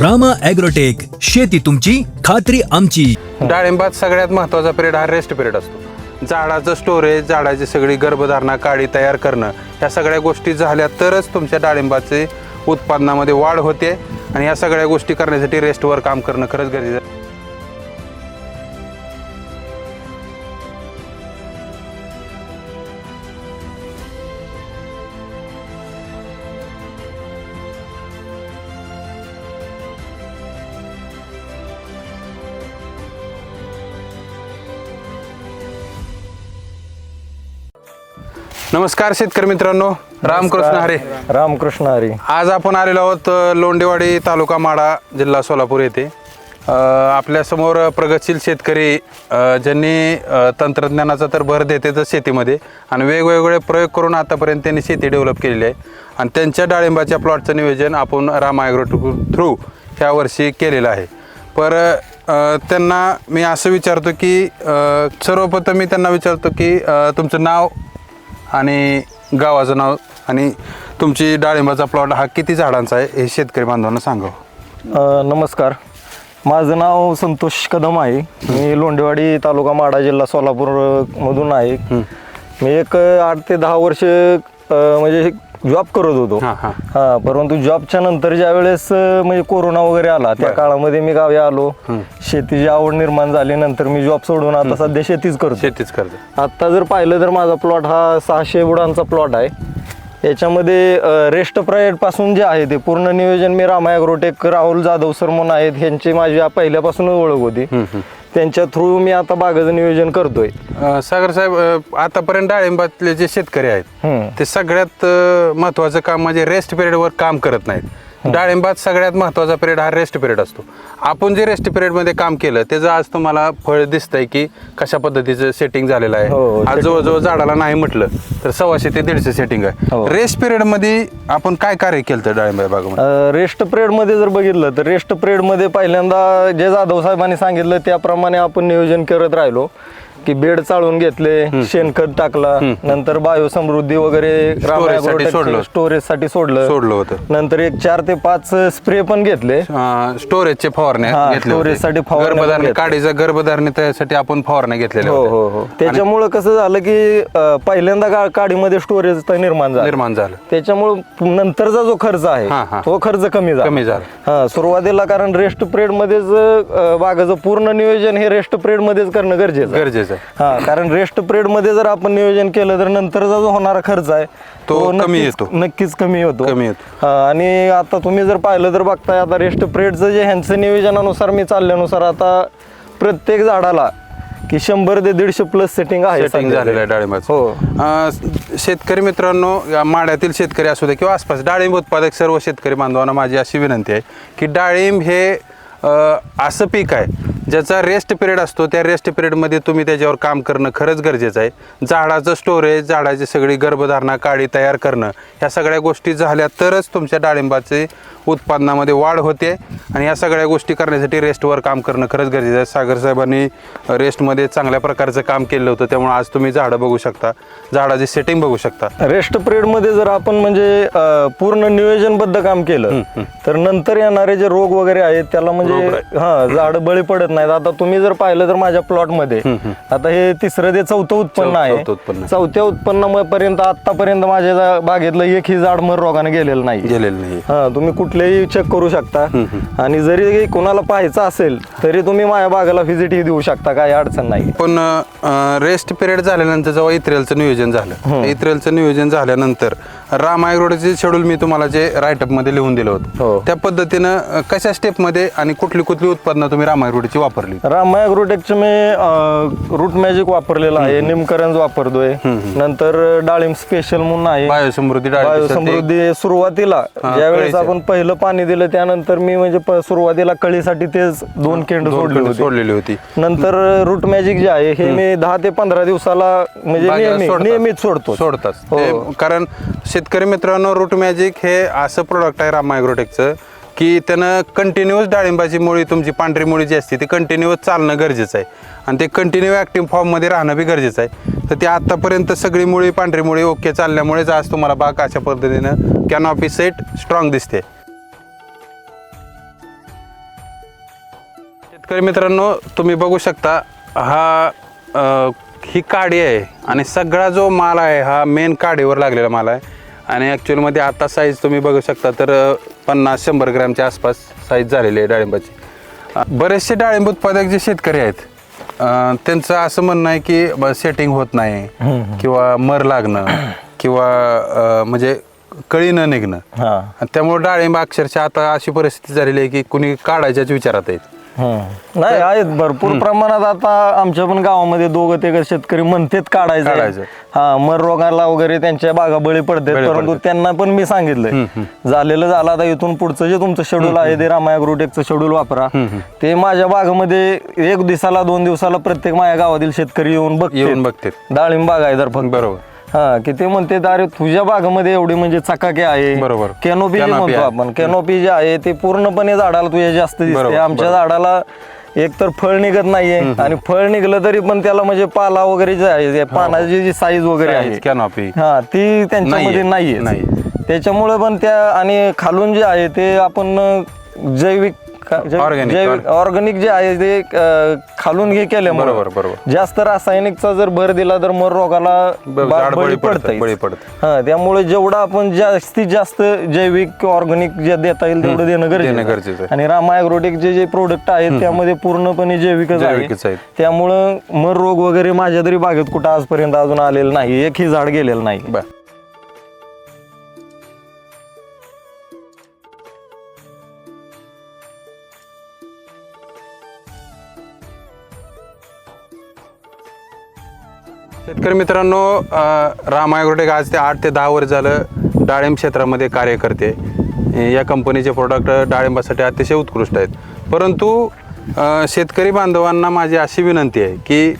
Rama agrotech शेती तुमची खात्री आमची डाळिंबात सगळ्यात महत्त्वाचा पिरियड हा रेस्ट पिरियड असतो झाडाचं स्टोरेज झाडाची सगळी गर्भधारणा काडी तयार करणं ह्या सगळ्या गोष्टी झाल्या तरच तुमच्या डाळिंबाचे उत्पादनामध्ये वाढ होते आणि ह्या सगळ्या गोष्टी करण्यासाठी रेस्टवर काम करणं खरंच गरजेचं आहे. नमस्कार शेतकरी मित्रांनो. रामकृष्ण हरे. रामकृष्ण हरी. आज आपण आलेलो आहोत अ, लोंडेवाडी तालुका माडा जिल्हा सोलापूर येथे. अ, आपल्यासमोर प्रगतशील शेतकरी अ, ज्यांनी अ, तंत्रज्ञानाचा तर भर देतेच शेतीमध्ये आणि वेगवेगळे प्रयोग करून आतापर्यंत त्यांनी शेती डेव्हलप केलेली आहे. आणि त्यांच्या डाळिंबाच्या प्लॉटचं नियोजन आपण राम ॲग्रो थ्रू ह्या वर्षी केलेलं आहे. पर अ, त्यांना मी असं विचारतो की अ, सर्वप्रथम मी त्यांना विचारतो की अ, तुमचं नाव आणि गावाचं नाव आणि तुमची डाळिंबाचा प्लॉट हा किती झाडांचा आहे हे शेतकरी बांधवांना सांगावं. अ, नमस्कार. माझं नाव संतोष कदम आहे. मी लोंडेवाडी तालुका माडा जिल्हा सोलापूर अ, मधून आहे मी एक अ, आठ ते दहा वर्ष अ, म्हणजे जॉब करत होतो. हां हां. हा परंतु जॉबच्या नंतर ज्या वेळेस अ, म्हणजे कोरोना वगैरे आला त्या. काळामध्ये मी गावी आलो. शेतीची आवड निर्माण झाली नंतर मी जॉब सोडून आता सध्या शेतीच करतो शेतीच करतो आत्ता जर पाहिलं तर माझा प्लॉट हा सहाशे बुडांचा प्लॉट आहे. याच्यामध्ये रेस्ट प्रायडपासून जे आहे ते पूर्ण नियोजन मी रामा ॲग्रोटेक राहुल जाधव सर म्हणून आहेत ह्यांची माझी पहिल्यापासून ओळख होती. त्यांच्या थ्रू मी आता बागाचं नियोजन करतोय अं, सागर साहेब अं, आतापर्यंत डाळिंबातले जे शेतकरी आहेत हम्म. ते सगळ्यात अं, महत्त्वाचं काम म्हणजे रेस्ट पिरियडवर काम करत नाहीत डाळिंबात सगळ्यात महत्त्वाचा पिरियड हा रेस्ट पिरियड असतो. आपण जे रेस्ट पिरियडमध्ये काम केलं त्याचं आज तुम्हाला फळ दिसतंय की कशा पद्धतीचं सेटिंग झालेलं हो, आहे आज. जवळजवळ झाडाला नाही म्हटलं तर सव्वाशे ते दीडशे सेटिंग आहे. हो. रेस्ट पिरियडमध्ये आपण काय कार्य केलं तर डाळिंबा बागामध्ये रेस्टमध्ये जर बघितलं तर रेस्टमध्ये पहिल्यांदा जे जाधव साहेबांनी सांगितलं त्याप्रमाणे आपण नियोजन करत राहिलो. की बेड चाळून घेतले शेणखत टाकला नंतर वगैरे Storage साठी सोडलं. स्टोरेजसाठी सोडलं सोडलं होतं नंतर एक चार ते पाच स्प्रे पण घेतले स्टोरेजचे हा, storage होत्या. साठी घेतल्या. काडीचा गर्भधारणे त्यासाठी आपण फवारण्या घेतलेल्या हो हो होत्या. हो त्याच्यामुळं कसं झालं की पहिल्यांदा काडीमध्ये स्टोरेज निर्माण झालं निर्माण झालं त्याच्यामुळं नंतरचा जो खर्च हा, आहे हा. तो खर्च कमी झाला कमी झाला. हा सुरुवातीला कारण रेस्ट पिरियड मध्येच बागाचं पूर्ण नियोजन हे रेस्ट पिरियड मध्येच करणं गरजेचं आहे. गरजेचं आहे हा कारण रेस्ट पिरियडमध्ये जर आपण नियोजन केलं तर नंतरचा जो होणारा खर्च आहे तो कमी नक्कीच- येतो. नक्कीच कमी होतो कमी येतो. हा, आणि आता तुम्ही जर पाहिलं तर बघताय आता रेस्ट पिरियडचं जे ह्यांचं नियोजनानुसार मी चालल्यानुसार आता प्रत्येक झाडाला की शंभर ते दीडशे प्लस सेटिंग आहे सेटिंग सध्या. झालेलं आहे डाळिंबाचं हो अं, शेतकरी मित्रांनो या माड्यातील शेतकरी असू दे किंवा आसपास डाळिंब उत्पादक सर्व शेतकरी बांधवांना माझी अशी विनंती आहे की डाळिंब हे अं, असं पीक आहे ज्याचा रेस्ट पिरियड असतो त्या रेस्ट पिरियडमध्ये तुम्ही त्याच्यावर काम करणं खरंच गरजेचं आहे. झाडाचं स्टोरेज झाडाची सगळी गर्भधारणा काडी तयार करणं ह्या सगळ्या गोष्टी झाल्या तरच तुमच्या डाळिंबाचे उत्पादनामध्ये वाढ होते आणि या सगळ्या गोष्टी करण्यासाठी रेस्टवर काम करणं खरंच गरजेचं आहे. सागर साहेबांनी रेस्टमध्ये चांगल्या प्रकारचं काम केलं होतं त्यामुळे आज तुम्ही झाडं बघू शकता झाडाची सेटिंग बघू शकता. रेस्ट पिरियडमध्ये जर आपण म्हणजे पूर्ण नियोजनबद्ध काम केलं तर नंतर येणारे जे रोग वगैरे आहेत त्याला म्हणजे हा झाड बळी पडत नाहीत. आता तुम्ही जर पाहिलं तर माझ्या प्लॉटमध्ये आता हे तिसरं ते चौथं उत्पन्न आहे चौथं उत्पन्न. चौथ्या उत्पन्नापर्यंत आतापर्यंत माझ्या बागेतलं एकही झाड मर रोगाने गेलेलं नाही. गेलेलं नाही. हा तुम्ही कुठलेही चेक करू शकता. आणि जरी कोणाला पाहायचं असेल तरी तुम्ही माझ्या बागेला व्हिजिट ही देऊ शकता काही अडचण नाही. पण रेस्ट पिरियड झाल्यानंतर जेव्हा इत्रेलचं नियोजन झालं इत्रेलचं नियोजन झाल्यानंतर राम ॲग्रोडचे शेड्यूल मी तुम्हाला जे राईटअपमध्ये लिहून दिलं हो. होतं त्या पद्धतीनं कशा स्टेपमध्ये आणि कुठली कुठली उत्पादनं तुम्ही राम ॲग्रोडची वापरली. रामाय अग्रोटेकचं मी रूट मॅजिक वापरलेलं आहे निमकरंज वापरतोय. नंतर डाळिंब स्पेशल म्हणून आहे. बायोसमृद्धी डाळिंब बायोसमृद्धी सुरुवातीला ज्यावेळेस. आपण पहिलं पाणी दिलं त्यानंतर मी म्हणजे सुरुवातीला कळीसाठी तेच दोन केंड सोडलेली होती. नंतर रूट मॅजिक जे आहे हे मी दहा ते पंधरा दिवसाला म्हणजे. नियमित सोडतो सोडतात. हो. कारण शेतकरी मित्रांनो रूट मॅजिक हे असं प्रोडक्ट आहे राम ॲग्रोटेकचं की त्यानं कंटिन्युअस डाळिंबाची मुळी तुमची पांढरी मुळी जी असते ती कंटिन्युअस चालणं गरजेचं आहे. आणि ते कंटिन्यू ॲक्टिव्ह फॉर्ममध्ये राहणं बी गरजेचं आहे. तर ते आत्तापर्यंत सगळी मुळी पांढरी मुळी ओके चालल्यामुळेच आज तुम्हाला बाग अशा पद्धतीनं कॅनॉपी सेट स्ट्रॉंग दिसते. शेतकरी मित्रांनो तुम्ही बघू शकता हा ही काडी आहे आणि सगळा जो माल आहे हा मेन काडीवर लागलेला माल आहे. आणि ॲक्च्युअलमध्ये आता साईज तुम्ही बघू शकता तर पन्नास शंभर ग्रॅमच्या आसपास साईज झालेली आहे डाळिंबाची. बरेचसे डाळिंब उत्पादक जे शेतकरी आहेत त्यांचं असं म्हणणं आहे की सेटिंग होत नाही किंवा मर लागणं किंवा म्हणजे कळी न निघणं. त्यामुळे डाळिंब अक्षरशः आता अशी परिस्थिती झालेली आहे की कुणी काढायच्याच विचारात आहेत. हम्म. नाही आहेत भरपूर प्रमाणात आता आमच्या पण गावामध्ये दोघं ते शेतकरी म्हणतेत काढायचं. काढायचं. हा मर रोगाला वगैरे त्यांच्या बागा बळी पडतात बळी परंतु पडतात. त्यांना पण मी सांगितलंय. झालेलं झालं आता इथून पुढचं जे तुमचं शेड्यूल आहे ते रामायाग्रोटेकचं शेड्यूल वापरा. ते माझ्या बागामध्ये एक दिवसाला दोन दिवसाला प्रत्येक माझ्या गावातील शेतकरी येऊन येऊन बघते बघतात. डाळिंब बाग आहे फक्त. बरोबर. हा की ते म्हणते अरे तुझ्या बागामध्ये एवढी म्हणजे चकाके आहे बरोबर. कॅनोपी जे Canopy म्हणतो आहे. आपण कॅनोपी जे आहे ते पूर्णपणे झाडाला तुझ्या जास्त दिसते बरोबर, आमच्या. झाडाला एक तर फळ निघत नाहीये आणि फळ निघलं तरी पण त्याला म्हणजे पाला वगैरे जे आहे जे पानाची जी साईज वगैरे आहे कॅनॉपी हा ती त्यांच्यामध्ये नाहीये, नाहीये नाही. त्याच्यामुळे पण त्या आणि खालून जे आहे ते आपण अं, जैविक ऑर्गॅनिक जे आहे ते अं, खालून हे केल्यामुळे बरोबर, बरोबर. जास्त रासायनिकचा जर भर दिला तर मर रोगाला ब- बा- झाड बळी बळी पडतं, पडतं बळी पडतं. हा त्यामुळे जेवढं आपण जास्तीत जास्त जैविक ऑर्गॅनिक जे देता येईल तेवढं देणं गरजेचं आहे. गरजेचं आहे. आणि रामा ॲग्रोटेकचे जे प्रोडक्ट आहेत त्यामध्ये पूर्णपणे जैविकच जैविकच आहे आहेत. त्यामुळं मर रोग वगैरे माझ्या तरी बागेत कुठं आजपर्यंत अजून आलेलं नाही एकही झाड गेलेलं नाही बर शेतकरी मित्रांनो अ, राम आज ते आठ ते दहा वर्ष झालं. डाळिंब क्षेत्रामध्ये कार्य करते. या कंपनीचे प्रोडक्ट डाळिंबासाठी अतिशय उत्कृष्ट आहेत. परंतु शेतकरी बांधवांना माझी अशी विनंती आहे की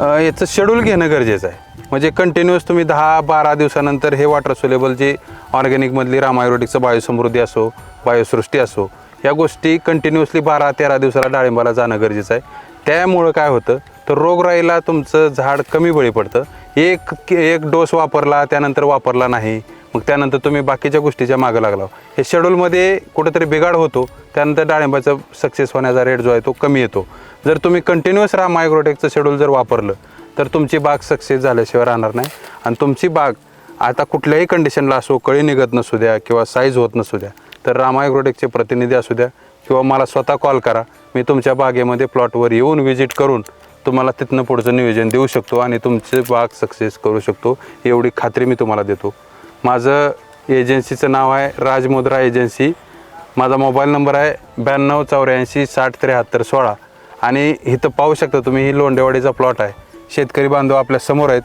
याचं शेड्यूल घेणं गरजेचं आहे. म्हणजे कंटिन्युअस तुम्ही दहा बारा दिवसानंतर हे वॉटर सोलेबल जे ऑर्गॅनिकमधली राम बायोसमृद्धी असो बायोसृष्टी असो या गोष्टी कंटिन्युअसली बारा तेरा दिवसाला डाळिंबाला जाणं गरजेचं आहे. त्यामुळं काय होतं तर रोगराईला तुमचं झाड कमी बळी पडतं. एक एक डोस वापरला त्यानंतर वापरला नाही. मग त्यानंतर तुम्ही बाकीच्या गोष्टीच्या मागं लागला. हे शेड्यूलमध्ये कुठेतरी बिघाड होतो. त्यानंतर डाळिंबाचा सक्सेस होण्याचा रेट जो आहे तो कमी येतो. जर तुम्ही कंटिन्युअस राहा मायग्रोटेकचं शेड्यूल जर वापरलं तर तुमची बाग सक्सेस झाल्याशिवाय राहणार नाही. आणि तुमची बाग आता कुठल्याही कंडिशनला असो कळी निघत नसू द्या किंवा साईज होत नसू द्या तर रामायग्रोटेकचे प्रतिनिधी असू द्या किंवा मला स्वतः कॉल करा. मी तुमच्या बागेमध्ये प्लॉटवर येऊन व्हिजिट करून तुम्हाला तिथनं पुढचं नियोजन देऊ शकतो आणि तुमचे बाग सक्सेस करू शकतो. एवढी खात्री मी तुम्हाला देतो. माझं एजन्सीचं नाव आहे राजमुद्रा एजन्सी माझा मोबाईल नंबर आहे ब्याण्णव चौऱ्याऐंशी साठ त्र्याहत्तर सोळा. आणि इथं पाहू शकता तुम्ही ही लोंडेवाडीचा प्लॉट आहे. शेतकरी बांधव आपल्यासमोर आहेत.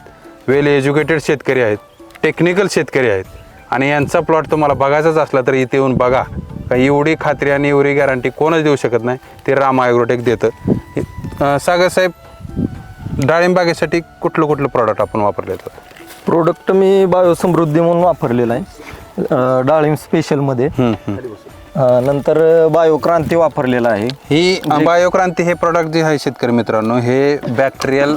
वेल एज्युकेटेड शेतकरी आहेत. टेक्निकल शेतकरी आहेत. आणि यांचा प्लॉट तुम्हाला बघायचाच असला तर इथे येऊन बघा. का एवढी खात्री आणि एवढी गॅरंटी कोणच देऊ शकत नाही. ते राम ॲग्रोटेक देतं. सागर साहेब डाळिंब बागेसाठी कुठलं कुठलं प्रॉडक्ट आपण वापरले जातं प्रोडक्ट मी बायोसमृद्धी म्हणून वापरलेला आहे. अं, डाळिंब स्पेशलमध्ये अं, नंतर बायोक्रांती वापरलेला आहे. ही बायोक्रांती हे प्रॉडक्ट जे आहे शेतकरी मित्रांनो हे बॅक्टेरियल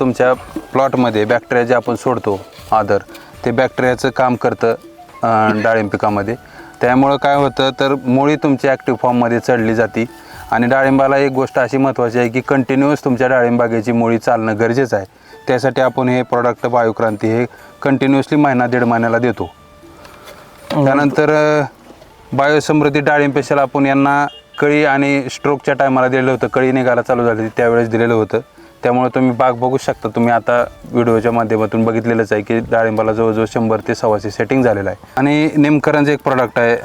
तुमच्या प्लॉटमध्ये बॅक्टेरिया जे आपण सोडतो आदर ते बॅक्टेरियाचं काम करतं अं, डाळिंब पिकामध्ये. त्यामुळं काय होतं तर मुळी तुमची ॲक्टिव्ह फॉर्ममध्ये चढली जाती. आणि डाळिंबाला एक गोष्ट अशी महत्त्वाची आहे की कंटिन्युअस तुमच्या डाळिंबागेची मुळी चालणं गरजेचं आहे. त्यासाठी आपण हे प्रॉडक्ट वायुक्रांती हे कंटिन्युअसली महिना दीड महिन्याला देतो. त्यानंतर बायोसमृद्धी डाळिंब पेशल आपण यांना कळी आणि स्ट्रोकच्या टायमाला दिलेलं होतं. कळी निघायला चालू झाली होती त्यावेळेस दिलेलं होतं. त्यामुळे तुम्ही बाग बघू शकता. तुम्ही आता व्हिडिओच्या माध्यमातून बघितलेलंच आहे की डाळिंबाला जवळजवळ शंभर ते सव्वाशे सेटिंग झालेलं आहे. आणि निमकरणचं एक प्रॉडक्ट आहे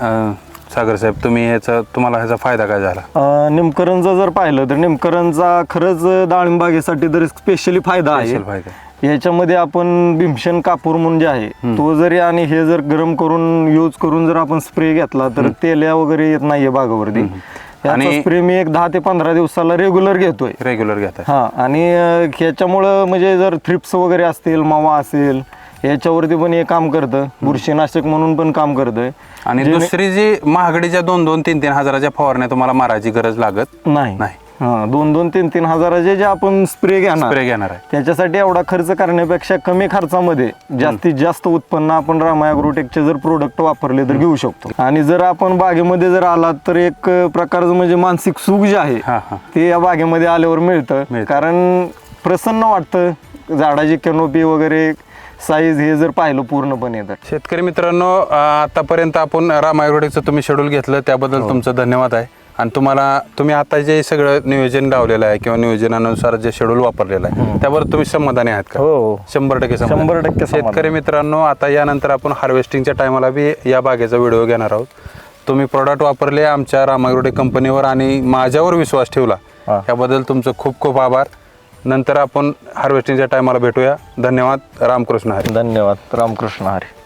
सागर साहेब तुम्ही ह्याचा तुम्हाला ह्याचा फायदा काय झाला? अं, निमकरणचं जर पाहिलं तर निमकरणचा खरंच डाळिंब बागेसाठी तर स्पेशली फायदा आहे. फायदा. याच्यामध्ये आपण भीमसेन कापूर म्हणून जे आहे तो जरी आणि हे जर गरम करून यूज करून जर आपण स्प्रे घेतला तर तेल्या वगैरे येत नाहीये बागावरती. आणि- स्प्रे मी एक दहा ते पंधरा दिवसाला रेग्युलर घेतोय. रेग्युलर घेता हा आणि अं, ह्याच्यामुळं म्हणजे जर थ्रिप्स वगैरे असतील मावा असेल याच्यावरती पण हे काम करतं. बुरशीनाशक म्हणून पण काम करतंय. आणि जेणे- दुसरी जी महागडीच्या दोन दोन तीन तीन हजाराच्या फवारण्या तुम्हाला मारायची गरज लागत नाही नाही. हा दोन दोन तीन तीन हजाराचे जे आपण स्प्रे घेणार स्प्रे घेणार आहे त्याच्यासाठी एवढा खर्च करण्यापेक्षा कमी खर्चामध्ये जास्तीत जास्त उत्पन्न आपण रामा ॲग्रोटेकचे जर प्रोडक्ट वापरले तर घेऊ शकतो आणि जर आपण बागेमध्ये जर आलात तर एक प्रकारचं म्हणजे मानसिक सुख जे आहे हा. ते या बागेमध्ये आल्यावर मिळतं मिळतं. कारण प्रसन्न वाटतं झाडाची कॅनोपी वगैरे साईज हे जर पाहिलं पूर्णपणे तर शेतकरी मित्रांनो अ, आतापर्यंत आपण राम आयुर्वेदिकचं तुम्ही शेड्यूल घेतलं त्याबद्दल तुमचं धन्यवाद आहे आणि तुम्हाला तुम्ही आता जे सगळं नियोजन लावलेलं आहे किंवा नियोजनानुसार जे शेड्यूल वापरलेलं आहे त्याबद्दल तुम्ही समाधानी आहात का हो, हो. शंभर टक्के समाधानी. शंभर टक्के समाधानी. शेतकरी मित्रांनो आता यानंतर आपण हार्वेस्टिंगच्या टायमाला बी या बागेचा व्हिडिओ घेणार आहोत तुम्ही प्रोडक्ट वापरले आमच्या रामागुडे कंपनीवर आणि माझ्यावर विश्वास ठेवला हा. याबद्दल तुमचं खूप खूप आभार नंतर आपण हार्वेस्टिंगच्या टायमाला भेटूया. धन्यवाद. रामकृष्ण हरी. धन्यवाद. रामकृष्ण हरी.